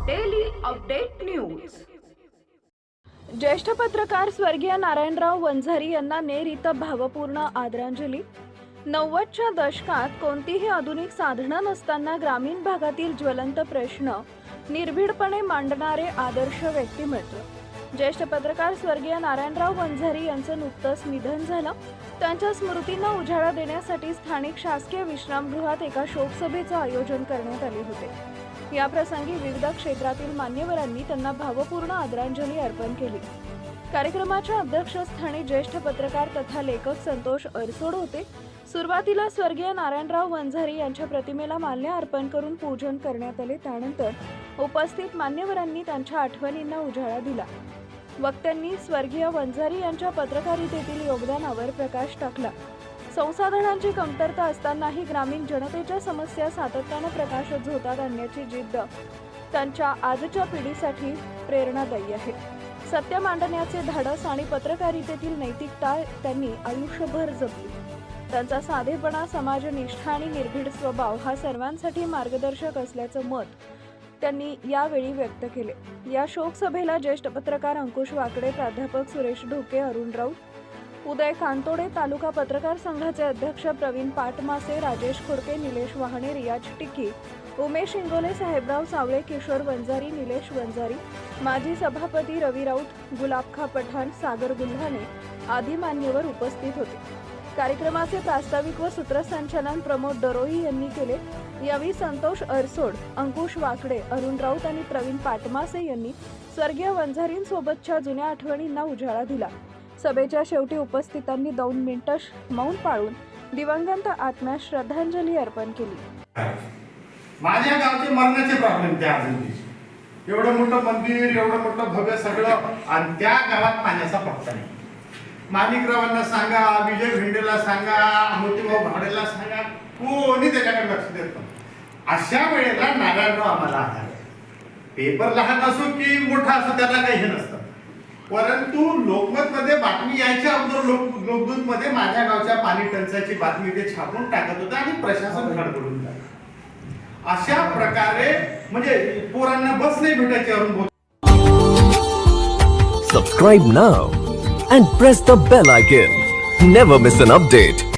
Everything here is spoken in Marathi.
अपडेट न्यूज ज्येष्ठ पत्रकार स्वर्गीय नारायणराव वंझारी यांना नेर इथं भावपूर्ण आदरांजली. नव्वदच्या दशकात कोणतीही आधुनिक साधनं नसताना ग्रामीण भागातील ज्वलंत प्रश्न निर्भीडपणे मांडणारे आदर्श व्यक्तिमत्व ज्येष्ठ पत्रकार स्वर्गीय नारायणराव वंझारी यांचं नुकतंच निधन झालं. त्यांच्या स्मृतींना उजाळा देण्यासाठी स्थानिक शासकीय विश्रामगृहात एका शोकसभेचं आयोजन करण्यात आले होते. याप्रसंगी विविध क्षेत्रातील मान्यवरांनी त्यांना भावपूर्ण आदरांजली अर्पण केली. कार्यक्रमाच्या अध्यक्षस्थानी ज्येष्ठ पत्रकार तथा लेखक संतोष अरसोड होते. सुरुवातीला स्वर्गीय नारायणराव वंझारी यांच्या प्रतिमेला माल्य अर्पण करून पूजन करण्यात आले. त्यानंतर उपस्थित मान्यवरांनी त्यांच्या आठवणींना उजाळा दिला. वक्त्यांनी स्वर्गीय वंझारी यांच्या पत्रकारितेतील योगदानावर प्रकाश टाकला. संसाधनांची कमतरता असतानाही ग्रामीण जनतेच्या समस्या सातत्यानं प्रकाशात झोतात आणण्याची जिद्द. त्यांच्या आजच्या पिढीसाठी प्रेरणादायी आहे. सत्य मांडण्याचे धाडस आणि पत्रकारितेतील नैतिकता त्यांनी आयुष्यभर जपली. त्यांचा साधेपणा समाजनिष्ठा आणि निर्भीड स्वभाव हा सर्वांसाठी मार्गदर्शक असल्याचं मत त्यांनी यावेळी व्यक्त केले. या शोकसभेला ज्येष्ठ पत्रकार अंकुश वाकडे प्राध्यापक सुरेश ढोके अरुण राऊत उदय कांतोडे तालुका पत्रकार संघाचे अध्यक्ष प्रवीण पाटमासे राजेश खुडके निलेश वाहणे रियाज टिक्की उमेश इंगोले साहेबराव सावळे किशोर वंजारी निलेश वंजारी माजी सभापती रवी राऊत गुलाबखा पठाण सागर गुल्हाने आदी मान्यवर उपस्थित होते. कार्यक्रमाचे प्रास्ताविक व सूत्रसंचालन प्रमोद दरोही यांनी केले. यावेळी संतोष अरसोड अंकुश वाकडे अरुण राऊत आणि प्रवीण पाटमासे यांनी स्वर्गीय वंझारींसोबतच्या जुन्या आठवणींना उजाळा दिला. सभेच्या शेवटी उपस्थितांनी दोन मिनिटं मौन पाळून दिवंगत आत्म्यास श्रद्धांजली अर्पण केली. माझ्या गावचे मरणाचे प्रॉब्लेम त्या अजून एवढं मोठं मंदिर एवढं मोठं भव्य सगळं आणि त्या गावात पाण्याचा पत्ता नाही. माणिकरावांना सांगा विजय भेंडेला सांगा मोतीभाऊ भाडेला सांगा कोणी त्याच्याकडे लक्ष देत नाही. अशा वेळेला नारायणराव आम्हाला आधार आहे. पेपर लहान असो की मोठा असो त्याला काही हे नसतं. परंतु लोकमत मध्ये बातमी यायच्या अगोदर लोक लोकदूत मध्ये माझ्या गावच्या पाणी टंचाईची बातमी ते छापून टाकत होतं आणि प्रशासन खडबडून जात अशा प्रकारे म्हणजे पोरांना बस नाही भेटायची Arun Subscribe now and press the bell icon. Never miss an update.